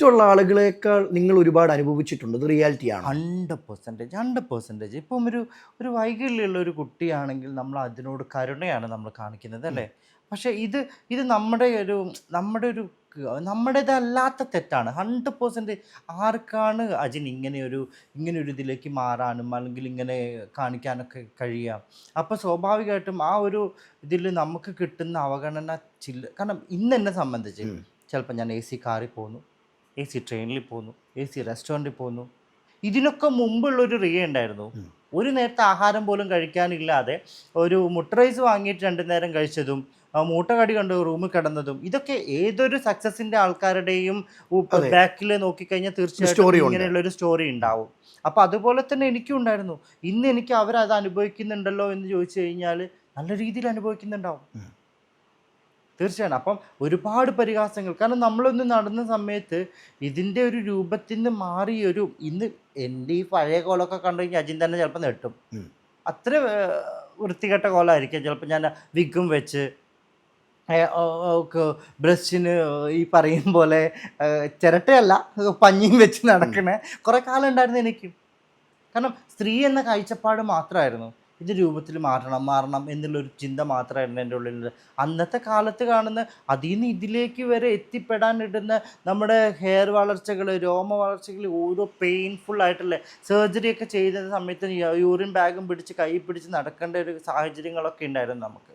മറ്റുള്ള ആളുകളെക്കാൾ നിങ്ങൾ ഒരുപാട് അനുഭവിച്ചിട്ടുണ്ട്. ഇത് റിയാലിറ്റി ആണ് ഹൺഡ്രഡ് പെർസെന്റേജ് ഹൺഡ്രഡ് പെർസെന്റേജ് ഇപ്പം ഒരു ഒരു വൈകല്യമുള്ള ഒരു കുട്ടിയാണെങ്കിൽ നമ്മൾ അതിനോട് കരുണയാണ് നമ്മൾ കാണിക്കുന്നത് അല്ലേ? പക്ഷേ ഇത് ഇത് നമ്മുടെ ഒരു നമ്മുടെ ഒരു നമ്മുടേതല്ലാത്ത തെറ്റാണ്. ഹൺഡ്രഡ് പെർസെന്റേജ് ആർക്കാണ് അജിൻ ഇങ്ങനെ ഒരു ഇങ്ങനെ ഒരു ഇതിലേക്ക് മാറാനും അല്ലെങ്കിൽ ഇങ്ങനെ കാണിക്കാനൊക്കെ കഴിയാം അപ്പോൾ സ്വാഭാവികമായിട്ടും ആ ഒരു ഇതിൽ നമുക്ക് കിട്ടുന്ന അവഗണന ചില്ല കാരണം ഇന്ന് എന്നെ സംബന്ധിച്ച്. ചിലപ്പോൾ ഞാൻ എ സി കാറിൽ പോകുന്നു. എ സി ട്രെയിനിൽ പോകുന്നു എ സി റെസ്റ്റോറന്റിൽ പോകുന്നു ഇതിനൊക്കെ മുമ്പുള്ളൊരു റിയ ഉണ്ടായിരുന്നു. ഒരു നേരത്തെ ആഹാരം പോലും കഴിക്കാനില്ലാതെ ഒരു മുട്ട റൈസ് വാങ്ങിയിട്ട് രണ്ടു നേരം കഴിച്ചതും മൂട്ടകടി മൂട്ട കടി കണ്ട് റൂമിൽ കിടന്നതും ഇതൊക്കെ ഏതൊരു സക്സസിന്റെ ആൾക്കാരുടെയും. ബാക്കിൽ നോക്കിക്കഴിഞ്ഞാൽ തീർച്ചയായിട്ടും. ഇങ്ങനെയുള്ള ഒരു സ്റ്റോറി ഉണ്ടാവും അപ്പൊ അതുപോലെ തന്നെ എനിക്കും ഉണ്ടായിരുന്നു ഇന്ന് എനിക്ക് അവരത് അനുഭവിക്കുന്നുണ്ടല്ലോ എന്ന് ചോദിച്ചു കഴിഞ്ഞാൽ നല്ല രീതിയിൽ അനുഭവിക്കുന്നുണ്ടാവും. തീർച്ചയാണ് അപ്പം ഒരുപാട് പരിഹാസങ്ങൾ. കാരണം നമ്മളൊന്ന് നടന്ന സമയത്ത് ഇതിന്റെ ഒരു രൂപത്തിൽ നിന്ന് മാറി ഒരു ഇന്ന് എന്റെ ഈ പഴയ കോലമൊക്കെ കണ്ടു കഴിഞ്ഞാൽ അജിൻ തന്നെ ചിലപ്പോൾ നെട്ടും. അത്ര വൃത്തികെട്ട കോലമായിരിക്കും ചിലപ്പോൾ ഞാൻ വിഗും വെച്ച് ബ്രഷിന് ഈ പറയും പോലെ ചിരട്ടയല്ല പഞ്ഞിയും വെച്ച് നടക്കണ. കുറേ കാലം ഉണ്ടായിരുന്നു എനിക്ക്. കാരണം സ്ത്രീ എന്ന കാഴ്ചപ്പാട് മാത്രമായിരുന്നു. ഇത് രൂപത്തിൽ മാറണം മാറണം എന്നുള്ളൊരു ചിന്ത മാത്രമായിരുന്നു എന്റെ ഉള്ളിൽ അന്നത്തെ കാലത്ത് കാണുന്ന അതിൽ നിന്ന് ഇതിലേക്ക് വരെ എത്തിപ്പെടാൻ ഇടുന്ന നമ്മുടെ ഹെയർ വളർച്ചകൾ രോമ വളർച്ചകൾ ഓരോ പെയിൻഫുൾ ആയിട്ടുള്ള സർജറിയൊക്കെ ചെയ്ത സമയത്ത് യൂറിൻ ബാഗും പിടിച്ച് കൈ പിടിച്ച് നടക്കേണ്ട ഒരു സാഹചര്യങ്ങളൊക്കെ ഉണ്ടായിരുന്നു നമുക്ക്.